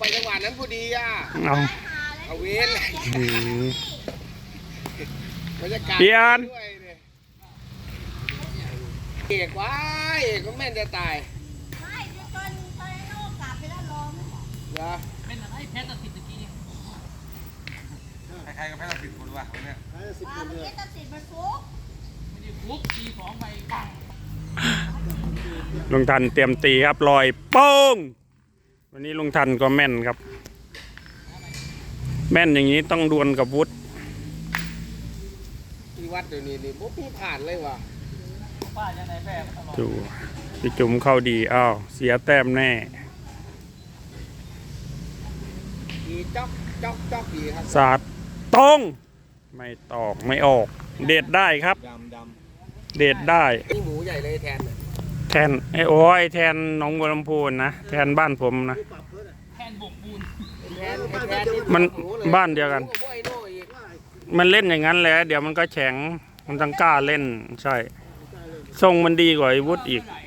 ไปจังหวะนั้นพอดีอะ เอาเอาเว้นอืมบรรยากาศเปลี่ยนด้วยเนี่ยเอกว้ายเอกก็แม่นจะตายไม่เดี๋ยวตอนตอนไอ้โน่กลับไปแล้วลมเหรอเป็นอะไรแพ้ตัดสินตะกี้ใครๆก็แพ้เราผิดคนว่ะวันเนี้ยอ่าเมื่อกี้ตัดสินมันฟุกไม่ได้ฟุกทีสองใบปังลุงทันเตรียมตีครับลอยโป้ง วันนี้ลุงทันก็แม่นครับ แม่นอย่างนี้ต้องดวลกับวุฒิที่วัดเดี๋ยวนี้นี่ปุ๊บมีผ่านเลยว่ะป้ายังไงแพ้ตลอดดูพี่จุ๋มเข้าดีอ้าวเสียแต้มแน่ดีจ๊อกจ๊อกจ๊อกดีครับสาดตรงไม่ตอกไม่ออก เด็ดได้ครับ ดำดเด็ดได้นี่หมูใหญ่เลยแทนน่ะแทนไอ้โอ้ยแทนหน้องบัวลำพูนนะแทนบ้านผมนะแทนบกปูนแทนไอ้แทนมันบ้านเดียวกัน มันเล่นอย่างนั้นแหละเดี๋ยวมันก็แข็งมันต้องกล้าเล่นใช่ทรงมันดีกว่าไอ้วุฒิอีกไอ้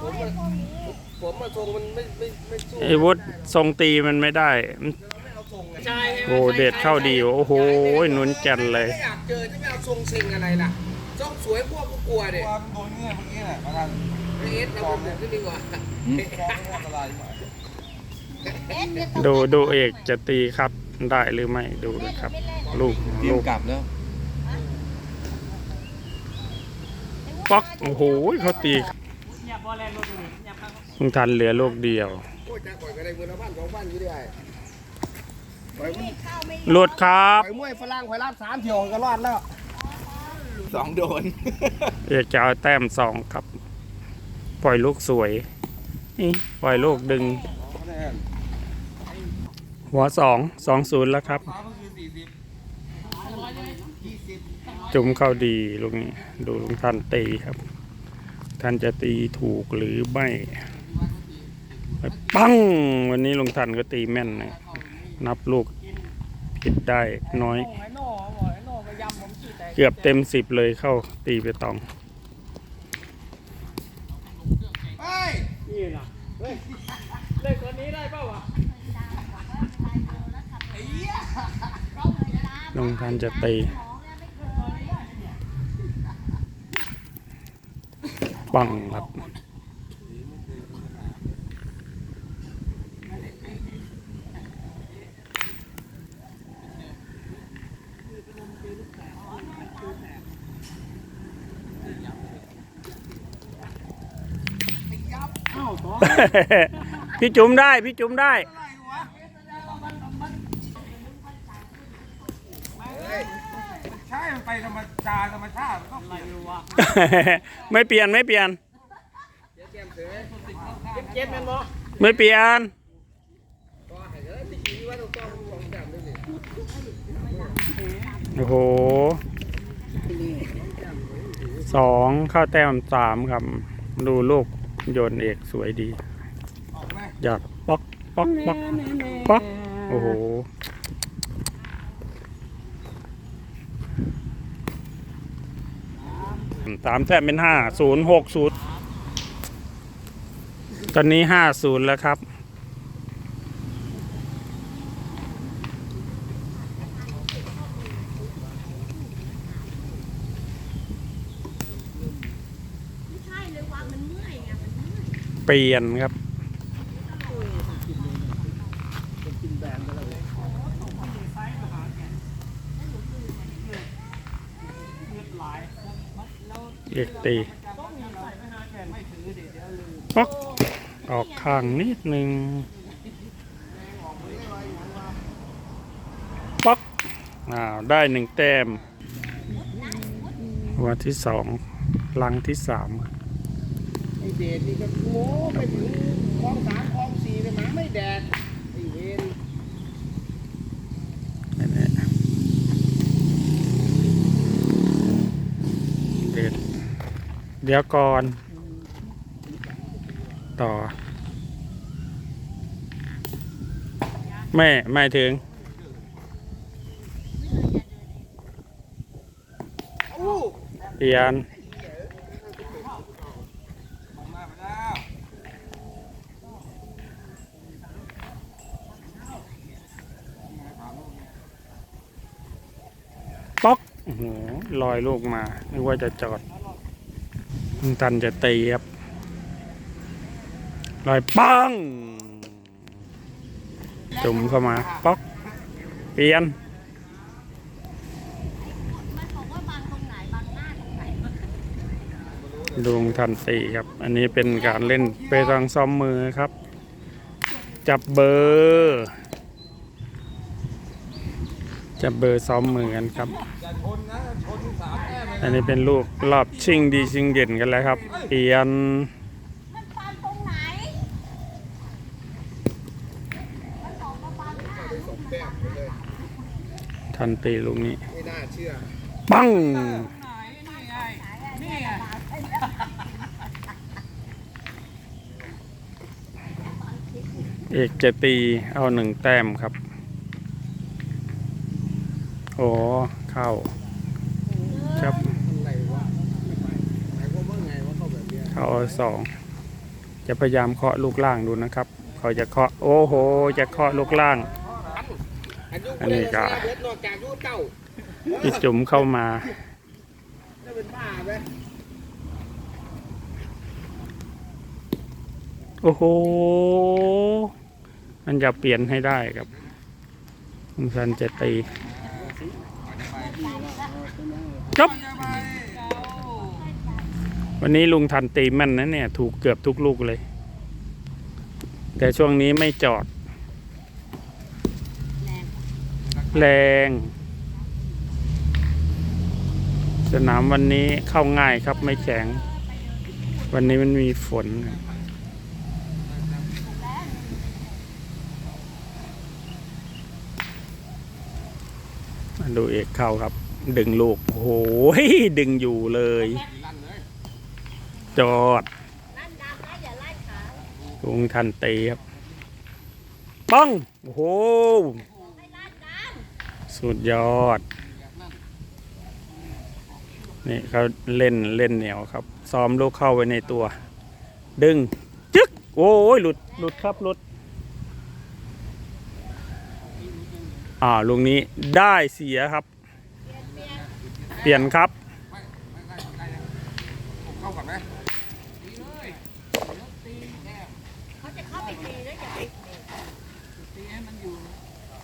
พวกนี้ผมมาทรงมันไม่ไม่ไม่สู้ไอ้วุฒิทรงตีมันไม่ได้ ใช่โอ้เด็ดเข้าดีโอ้โหหนุนแก่นเลย ไม่อยากเจอจะไม่เอาทรงเซ็งอะไรล่ะ ทรงสวยพวกก็กลัวำเด็ตัวมันโดนเงี้ยเมื่อกี้น่ะประธานไอเอสเราไปปลูกขึ้นดีกว่าฟองไม่อันตรายหน่อยเอ็ดเนี่ยต้องดูดูเอกจะตีครับได้หรือไม่ดูเลยครับไม่เล่นลูกเตรียลูมกกลับแล้วป๊อกโอ้โหเขาตีเนี่ยบอลแลนด์รถเลยเนี่ยพังลุงทันเหลือลูกเดียว โอ้ยจะก่อยก็ได้มือละพันสองพันอยู่ได้ปล่อยไม่เข้าไม่หลุดครับ ปล่อยมวยฝรั่งปล่อยลาดสามเที่ยวก็รอดแล้ว สองโดนเอกจะเอาแต้มสองครับ ปล่อยลูกสวย นี่ปล่อยลูกดึงแน่หัวสองสองศูนย์แล้วครับฟ้าเมื่อคืนสี่สิบจุ่มเข้าดีลูกนี้ ดูลุงท่านตีครับ ท่านจะตีถูกหรือไม่ไปปั้งวันนี้ลุงท่านก็ตีแม่นนะนับลูกผิดได้น้อย กเกือบเต็มสิบเลยเข้าตีไปตองเฮ้ยนี่นะเฮ้ยเล่นคนนี้ได้เปล่าวะลุงท่านจะตีปังครับ พี่จุ๋มได้ พี่จุ๋มได้ ใช่มันไปธรรมชาติธรรมชาติมันก็เปลี่ยนไม่เปลี่ยนไม่เปลี่ยนเกมเสือเจ็บแมนบอไม่เปลี่ยนก็ให้เลยตะกี้ว่าต้องต้องสองจานด้วยนี่โอ้โห สองเข้าแต้มสามครับ ดูลูก โยนเอกสวยดีออกไหมหยอดป๊อกป๊อกป๊อกป๊อกโอ้โหสามแต้มเป็นห้าศูนย์หกศูนย์ตอนนี้ห้าศูนย์แล้วครับ ไม่ใช่เลยว่ามันเมื่อยไงมันเมื่อย เปลี่ยนครับ เอกตีป๊อกออกข้างนิดหนึ่งป๊อกอ้าวได้หนึ่งแต้ม วันที่สองลังที่สามไอเดชนี่ก็โม้ไปถึงคลองสามคลองสี่เลยหมาไม่แดดไอเวนเด็ดเดี๋ยวก่อน ต่อ แม่ไม่ถึงอู้เปลี่ยน ออกมาไปแล้ว โหลอยลูกมานึกว่าจะจอดลุงทันจะตีครับลอยปังจุ่มเข้ามา ป๊อกเปลี่ยนมันบอกว่าบางตรงไหนบางหน้าตรงไหนดวงทันตีครับ อันนี้เป็นการเล่นเปตองซ้อมมือครับ จับเบอร์ จับเบอร์ซ้อมมือกันครับ อย่าชนนะชนสามแต้มเลยอันนี้เป็นลูกรอบชิงดีชิงเด่นกันแล้วครับเปลี่ยนมันบางตรงไหนมันบอกว่าบางหน้าลูกมันแต้มไปเลยทันตีลูกนี้ไม่น่าเชื่อปังไหนนี่ไงนี่ไงเอกจะตีเอาหนึ่งแต้มครับ โอ้ เข้าครับอะไรวะหมายความว่าไงว่าเข้าสองจะพยายามเคาะลูกล่างดูนะครับ เขาจะเคาะโอ้โห จะเคาะลูกล่าง อันนี้ก็เบิดนอกจากยูเต้าพี่จุ๋มเข้ามาโอ้โห มันจะเปลี่ยนให้ได้ครับคุณสันจะตี จบ วันนี้ลุงทันตีม่นนะเนี่ย ถูกเกือบทุกลูกเลย แต่ช่วงนี้ไม่จอด แรง สนามวันนี้เข้าง่ายครับไม่แข็ง วันนี้มันมีฝนมาดูเอกเข้าครับ ดึงลูก โอ้โหดึงอยู่เลย จอดลุงทันตีครับปังโอ้โหสุดยอด นี่เขาเล่นเล่นเหนียวครับ ซ้อมลูกเข้าไว้ในตัว ดึง จึ๊ก โอ้ยหลุดหลุดครับหลุดอ่าลุงนี้ได้เสียครับ เปลี่ยนครับไม่ไม่ไม่ได้ยังผมเข้าก่อนไหมำเขาจะเข้าไปตีแล้วอย่าไป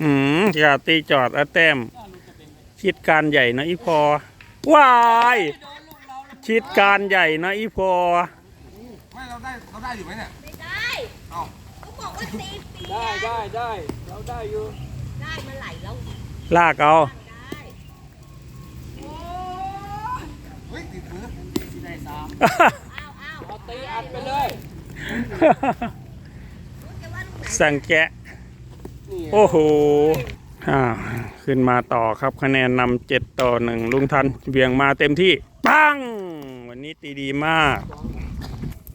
อืมอย่าตีจอดอะแต้ม ชิดการใหญ่นะอีพอว้ายชิดการใหญ่นะอีพอไม่เราได้เราได้อยู่ไหมเนี่ยไม่ได้เอ้าเขาบอกว่าตีเปียได้ได้ได้เราได้อยู่ได้เมื่อไหร่แล้วลากเอา ได้ เฮ้ยติดมือ ที่ได้สาม อ้าวอ้าว เอาตีอัดไปเลยรู้จะว่าลูกไหนสังแกะ โอ้โหอ่าขึ้นมาต่อครับคะแนนนำเจ็ดต่อหนึ่งลุงทันเบี่ยงมาเต็มที่ ปัง วันนี้ตีดีมาก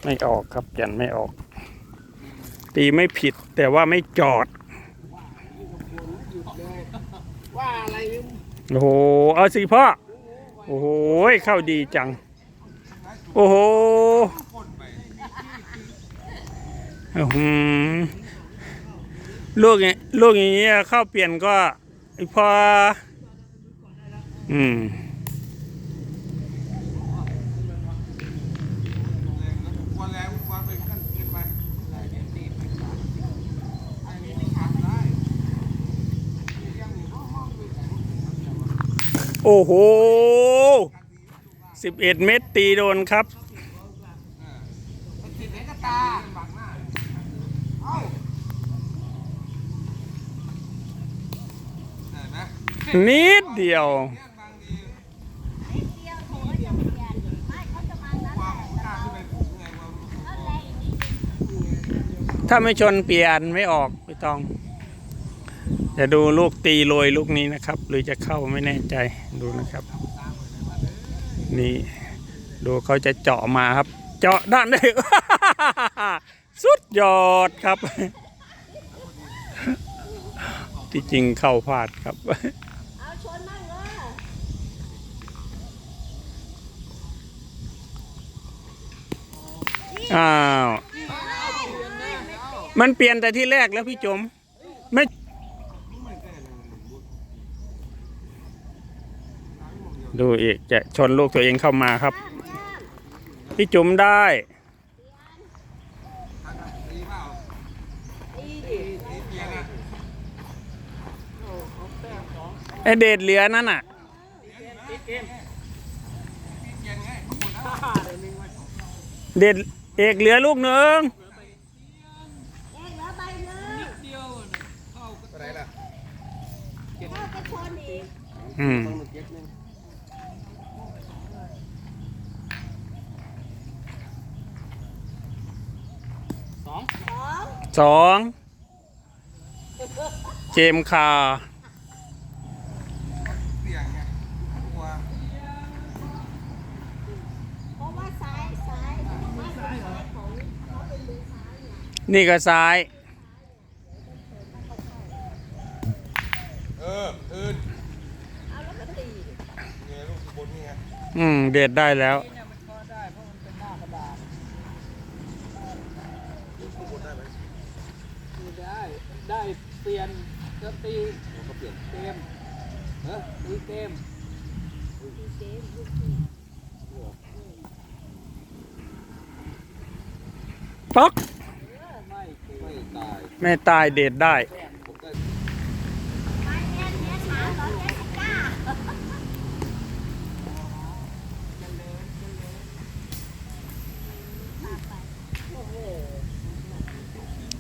ไม่ออกครับแก่นไม่ออก ตีไม่ผิดแต่ว่าไม่จอดว่าอะไรโอ้โห เอาสิพ่อ โอ้โห เข้าดีจัง โอ้โหอือลูกอย่างลูกอย่างนี้ยเข้าเปลี่ยนก็ไอ้พอ อืมควรแล้วควรไปขั้นเกินไปได้เดี๋ยวตีไปก่ออันนี้ไม่ขาดได้ยังอโอ้โห สิบเอ็ดเมตรตีโดนครับมันติดไหนก็ตาบังหน้าเอ้าเห็นไหมนิดเดียวเนี่ยบางทีไอ้เดียวโถจะเปลี่ยนไม่เขาจะมานั้นคแหวามละกล้าขึ้นไปสูงไงว่านั่นแหละอีกนิดถ้าไม่ชนเปลี่ยนไม่ออกไม่ต้อง จะดูลูกตีโรยลูกนี้นะครับ หรือจะเข้าไม่แน่ใจดูนะครับ นี่ ดูเขาจะเจาะมาครับ เจาะด้านได้สุดยอดครับ ที่จริงเข้าพลาดครับอ้าว มันเปลี่ยนแต่ที่แรกแล้วพี่จม ไม่ ไม่เกินหนึ่งบุตรน้ำหม ดเดียวดูอีกจะชนลูกตัวเองเข้ามาครับ พี่จุ๋มได้ตีเปล่าตีดิตีเกียร์นะไอเดดเหลือนั่นน่ะติดเกมตีเกียร์ไงข้างบนนะฆ่าเดี๋ยวนึงไว้เดดเอกเหลือลูกหนึ่งเอง ของเขาเป็นมือซ้ายไงนี่ก็ซ้าย เออคืนเอาแล้วก็ตีดิไงลูกบนนี่ไงอืม เดดได้แล้ว นี่เนี่ยมันก็ได้เพราะมันเป็นหน้ากระดาษคือได้ ได้เปลี่ยนก็ตีก็เปลี่ยนเกมเออตีเกมตีเกมลูกที่ป๊อกไม่เกมไม่ตายไม่ตายเดดได้ผมได้ไปเอ็นเนี้ยสามร้อยเจ็ดสิบเก้า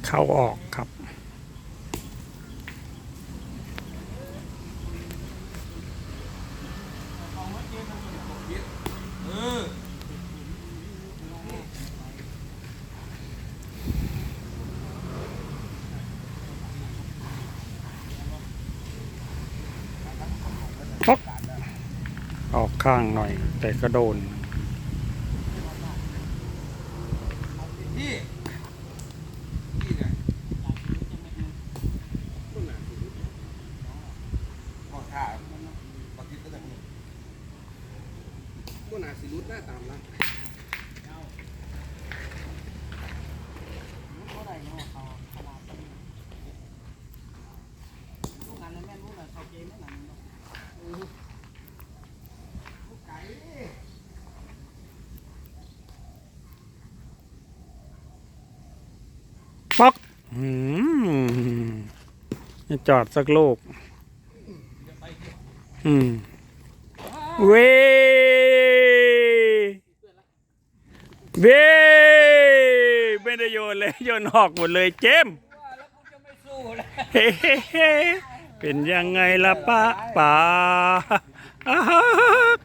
เข้าออกครับ ออกข้างหน่อย แต่ก็โดนน่ายปฏิทินตั้งนี้ก็น่าสิรุดหน้าตามนะ เท่าไหร่เนาะเขาขนาดนี้ลูกงานนั้นแม่นลูกงานเขาเกมนั่นน่ะเนาะ ป๊อกอืมจะจอดสักลูกอืม เว้เว้ไม่ได้โยนเลย โยนออกหมดเลยเจมส์ว่าแล้วกูจะไม่สู้แล้วเฮ้เฮ้เฮ้เป็นยังไงล่ะป้าป๋าอ้าฮ่าฮ่า